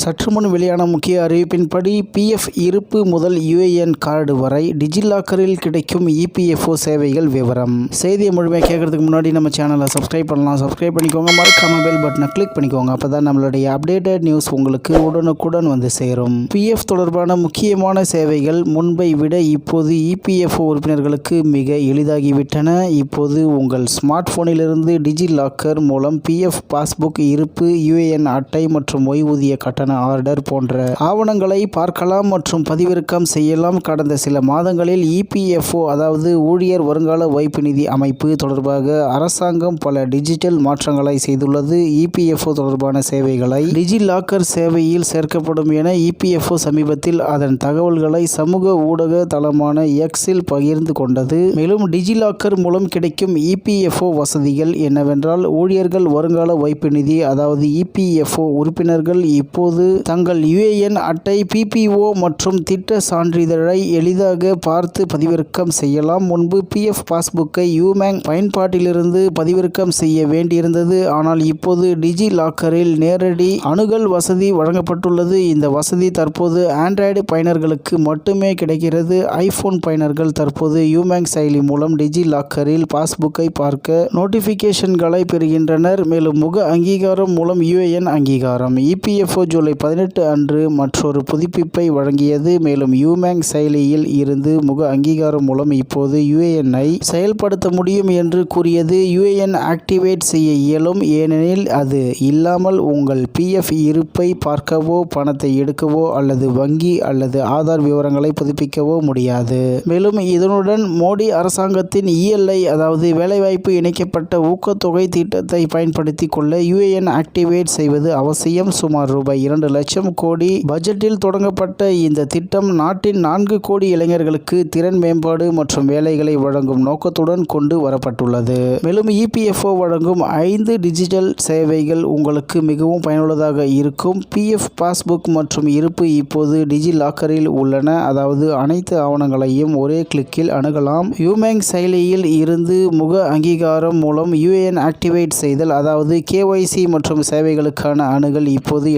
சற்று முன் வெளியான முக்கிய அறிவிப்பின்படி பிஎஃப் இருப்பு முதல் யுஏஎன் கார்டு வரை டிஜிலாக்கரில் கிடைக்கும் இபிஎஃப்ஓ சேவைகள் விவரம். செய்தியை முழுமையாக கேட்கறதுக்கு முன்னாடி நம்ம சேனலை சப்ஸ்கிரைப் பண்ணலாம். சப்ஸ்கிரைப் பண்ணிக்கோங்க. மறக்காம பெல் பட்டனை கிளிக் பண்ணிக்கோங்க. அப்போ தான் நம்மளுடைய அப்டேட்டட் நியூஸ் உங்களுக்கு உடனுக்குடன் வந்து சேரும். பிஎஃப் தொடர்பான முக்கியமான சேவைகள் முன்பை விட இப்போது இபிஎஃப்ஓ உறுப்பினர்களுக்கு மிக எளிதாகிவிட்டன. இப்போது உங்கள் ஸ்மார்ட் போனிலிருந்து டிஜிலாக்கர் மூலம் பிஎஃப் பாஸ்புக் இருப்பு யுஏஎன் அட்டை மற்றும் ஓய்வூதிய கட்டணம் கட்டண ஆர்டர் போன்ற ஆவணங்களை பார்க்கலாம் மற்றும் பதிவிறக்கம் செய்யலாம். கடந்த சில மாதங்களில் இபிஎஃப்ஓ அதாவது ஊழியர் வருங்கால வைப்பு நிதி அமைப்பு தொடர்பாக அரசாங்கம் பல டிஜிட்டல் மாற்றங்களை செய்துள்ளது. இபிஎஃப்ஓ தொடர்பான சேவைகளை டிஜிலாக்கர் சேவையில் சேர்க்கப்படும் என இபிஎஃப்ஓ சமீபத்தில் அதன் தகவல்களை சமூக ஊடக தளமான எக்ஸில் பகிர்ந்து கொண்டது. மேலும் டிஜிலாக்கர் மூலம் கிடைக்கும் இபிஎஃப்ஓ வசதிகள் என்னவென்றால் ஊழியர்கள் வருங்கால வைப்பு நிதி அதாவது இபிஎஃப்ஓ உறுப்பினர்கள் இப்போது தங்கள் யுஏஎன் அட்டை பிபிஓ மற்றும் திட்ட சான்றிதழை எளிதாக பார்த்து பதிவிறக்கம் செய்யலாம். முன்பு பிஎஃப் பாஸ்புக்கை யூமேங் பயன்பாட்டிலிருந்து பதிவிறக்கம் செய்ய வேண்டியிருந்தது. ஆனால் இப்போது டிஜி லாக்கரில் நேரடி அணுகல் வசதி வழங்கப்பட்டுள்ளது. இந்த வசதி தற்போது ஆண்ட்ராய்டு பயனர்களுக்கு மட்டுமே கிடைக்கிறது. ஐபோன் பயனர்கள் தற்போது யூமேங் செயலி மூலம் டிஜி லாக்கரில் பாஸ்புக்கை பார்க்க நோட்டிபிகேஷன்களை பெறுகின்றனர். மேலும் முக அங்கீகாரம் மூலம் யுஏஎன் அங்கீகாரம். இபிஎஃப்ஓ ஜூலை பதினெட்டு அன்று மற்றொரு புதுப்பிப்பை வழங்கியது. மேலும் யூமேங் செயலியில் இருந்து முக அங்கீகாரம் மூலம் இப்போது யுஏஎன்ஐ செயல்படுத்த முடியும் என்று கூறியது. யுஏஎன் ஆக்டிவேட் செய்ய இயலும் ஏனெனில் அது இல்லாமல் உங்கள் பிஎஃப் இருப்பை பார்க்கவோ பணத்தை எடுக்கவோ அல்லது வங்கி அல்லது ஆதார் விவரங்களை புதுப்பிக்கவோ முடியாது. மேலும் இதனுடன் மோடி அரசாங்கத்தின் இஎல்ஐ அதாவது வேலைவாய்ப்பு இணைக்கப்பட்ட ஊக்கத்தொகை திட்டத்தை பயன்படுத்தி கொள்ள யுஏஎன் ஆக்டிவேட் செய்வது அவசியம். சுமார் ரூபாய் இரண்டு லட்சம் கோடி பட்ஜெட்டில் தொடங்கப்பட்ட இந்த திட்டம் நாட்டின் நான்கு கோடி இளைஞர்களுக்கு திறன் மேம்பாடு மற்றும் வேலைகளை வழங்கும் நோக்கத்துடன் கொண்டு வரப்பட்டுள்ளது. மேலும் இபிஎஃப்ஓ வழங்கும் ஐந்து டிஜிட்டல் சேவைகள் உங்களுக்கு மிகவும் பயனுள்ளதாக இருக்கும். பிஎஃப் பாஸ்புக் மற்றும் இருப்பு இப்போது டிஜி லாக்கரில் உள்ளன. அதாவது அனைத்து ஆவணங்களையும் ஒரே கிளிக்கில் அணுகலாம். யூமேங் செயலியில் இருந்து முக அங்கீகாரம் மூலம் யூஏஎன் ஆக்டிவேட் செய்தல் அதாவது கேஒய்சி மற்றும் சேவைகளுக்கான அணுகல் இப்போது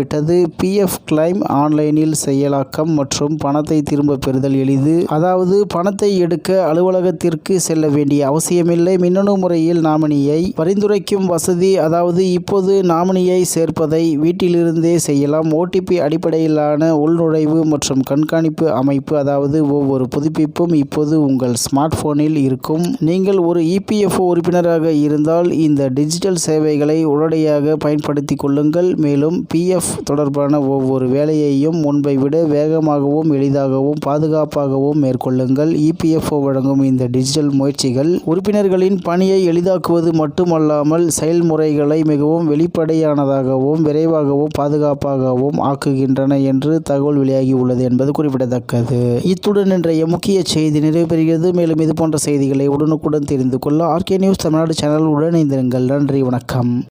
விட்டது. பிஎஃப் கிளைம் ஆன்லைனில் செயலாக்கம் மற்றும் பணத்தை திரும்ப பெறுதல் எளிது. அதாவது பணத்தை எடுக்க அலுவலகத்திற்கு செல்ல வேண்டிய அவசியமில்லை. மின்னணு முறையில் நாமினியை பரிந்துரைக்கும் வசதி அதாவது இப்போது நாமினியை சேர்ப்பதை வீட்டிலிருந்தே செய்யலாம். ஓடிபி அடிப்படையிலான உள்நுழைவு மற்றும் கண்காணிப்பு அமைப்பு அதாவது ஒவ்வொரு புதுப்பிப்பும் இப்போது உங்கள் ஸ்மார்ட் போனில் இருக்கும். நீங்கள் ஒரு இபிஎஃப்ஓ உறுப்பினராக இருந்தால் இந்த டிஜிட்டல் சேவைகளை உடனடியாக பயன்படுத்தி கொள்ளுங்கள். மேலும் பிஎஃப் தொடர்பான ஒவ்வொரு வேலையையும் முன்பை விட வேகமாகவும் எளிதாகவும் பாதுகாப்பாகவும் மேற்கொள்ளுங்கள். இபிஎஃப்ஓ வழங்கும் இந்த டிஜிட்டல் முயற்சிகள் உறுப்பினர்களின் பணியை எளிதாக்குவது மட்டுமல்லாமல் செயல்முறைகளை மிகவும் வெளிப்படையானதாகவும் விரைவாகவும் பாதுகாப்பாகவும் ஆக்குகின்றன என்று தகவல் வெளியாகி உள்ளது என்பது குறிப்பிடத்தக்கது. இத்துடன் இன்றைய முக்கிய செய்தி நிறைவு பெறுகிறது மேலும் இது போன்ற செய்திகளை உடனுக்குடன் தெரிந்து கொள்ள ஆர்கே நியூஸ் தமிழ்நாடு சேனல் உடன் இணைந்திருங்கள். நன்றி வணக்கம்.